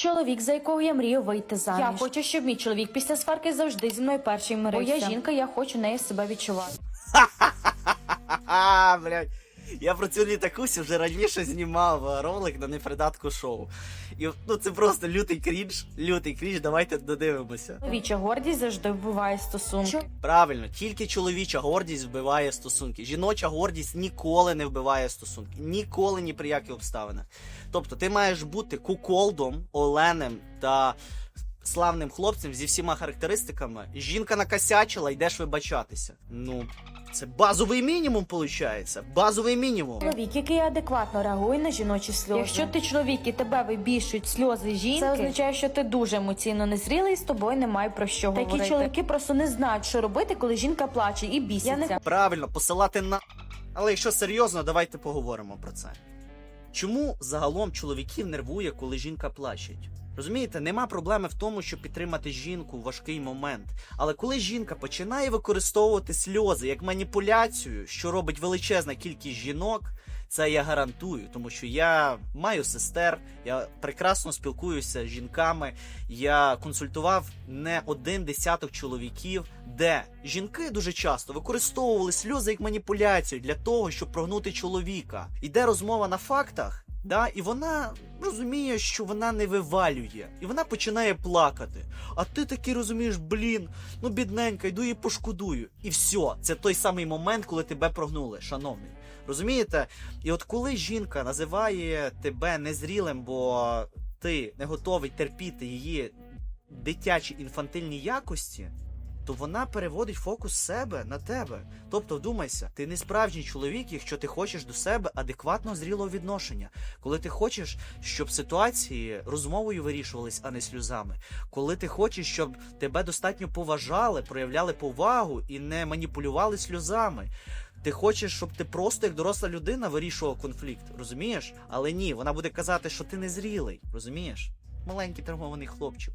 Чоловік, за якого я мрію вийти заміж. Я хочу, щоб мій чоловік після сварки завжди зі мною перший мирився. Бо я жінка, я хочу нею себе відчувати. Ха-ха, блядь. Я про цю літакусю вже раніше знімав е, ролик на непридатку шоу. І ну це просто лютий крінж, лютий крінж, давайте додивимося. Чоловіча гордість завжди вбиває стосунки. Правильно, тільки чоловіча гордість вбиває стосунки. Жіноча гордість ніколи не вбиває стосунки. Ніколи ні при яких обставинах. Тобто ти маєш бути куколдом, оленем та славним хлопцем зі всіма характеристиками. Жінка накосячила, йдеш вибачатися. Ну, це базовий мінімум, виходить. Базовий мінімум. Чоловік, який адекватно реагує на жіночі сльози. Якщо ти чоловік і тебе вибільшують сльози жінки, це означає, що ти дуже емоційно незрілий і з тобою немає про що Такі говорити. чоловіки просто не знають, що робити, коли жінка плаче і біситься. Я не Правильно, посилати на. Але якщо серйозно, давайте поговоримо про це. Чому загалом чоловіків нервує, коли жінка плаче? Розумієте, нема проблеми в тому, щоб підтримати жінку в важкий момент. Але коли жінка починає використовувати сльози як маніпуляцію, що робить величезна кількість жінок, це я гарантую, тому що я маю сестер, я прекрасно спілкуюся з жінками. Я консультував не один десяток чоловіків, де жінки дуже часто використовували сльози як маніпуляцію для того, щоб прогнути чоловіка. Іде розмова на фактах. Да, і вона розуміє, що вона не вивалює, і вона починає плакати. А ти такий розумієш, блін, ну бідненька, йду її пошкодую. І все, це той самий момент, коли тебе прогнули, шановний. Розумієте? І от коли жінка називає тебе незрілим, бо ти не готовий терпіти її дитячі інфантильні якості, то вона переводить фокус себе на тебе. Тобто, вдумайся, ти не справжній чоловік, якщо ти хочеш до себе адекватно зрілого відношення, коли ти хочеш, щоб ситуації розмовою вирішувались, а не сльозами, коли ти хочеш, щоб тебе достатньо поважали, проявляли повагу і не маніпулювали сльозами. Ти хочеш, щоб ти просто як доросла людина вирішував конфлікт, розумієш? Але ні, вона буде казати, що ти незрілий, розумієш? Маленький травмований хлопчик.